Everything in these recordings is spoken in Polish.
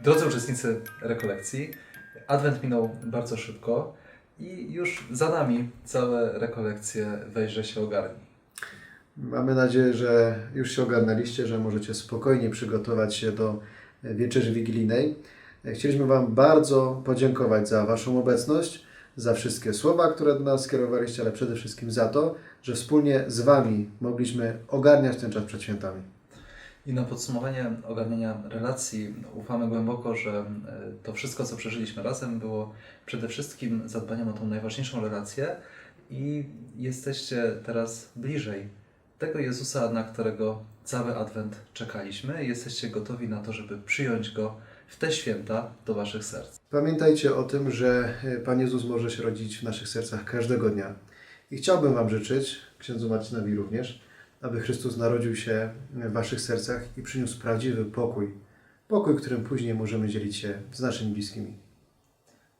Drodzy uczestnicy rekolekcji, Adwent minął bardzo szybko i już za nami całe rekolekcje wejrze się ogarni. Mamy nadzieję, że już się ogarnęliście, że możecie spokojnie przygotować się do wieczerzy wigilijnej. Chcieliśmy Wam bardzo podziękować za Waszą obecność, za wszystkie słowa, które do nas skierowaliście, ale przede wszystkim za to, że wspólnie z Wami mogliśmy ogarniać ten czas przed świętami. I na podsumowanie ogarniania relacji ufamy głęboko, że e, to wszystko, co przeżyliśmy razem, było przede wszystkim zadbaniem o tą najważniejszą relację i jesteście teraz bliżej tego Jezusa, na którego cały Adwent czekaliśmy. Jesteście gotowi na to, żeby przyjąć Go w te święta do Waszych serc. Pamiętajcie o tym, że e, Pan Jezus może się rodzić w naszych sercach każdego dnia. I chciałbym Wam życzyć, księdzu Marcinowi również, aby Chrystus narodził się w Waszych sercach i przyniósł prawdziwy pokój. Pokój, którym później możemy dzielić się z naszymi bliskimi.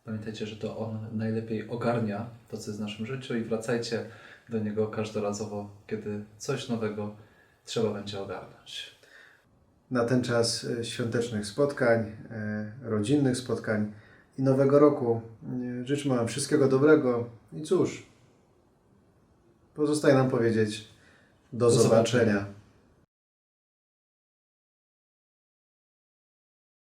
Pamiętajcie, że to On najlepiej ogarnia to, co jest w naszym życiu i wracajcie do Niego każdorazowo, kiedy coś nowego trzeba będzie ogarnąć. Na ten czas e, świątecznych spotkań, e, rodzinnych spotkań i nowego roku e, życzmy Wam wszystkiego dobrego i cóż, pozostaje nam powiedzieć do, Do zobaczenia. zobaczenia.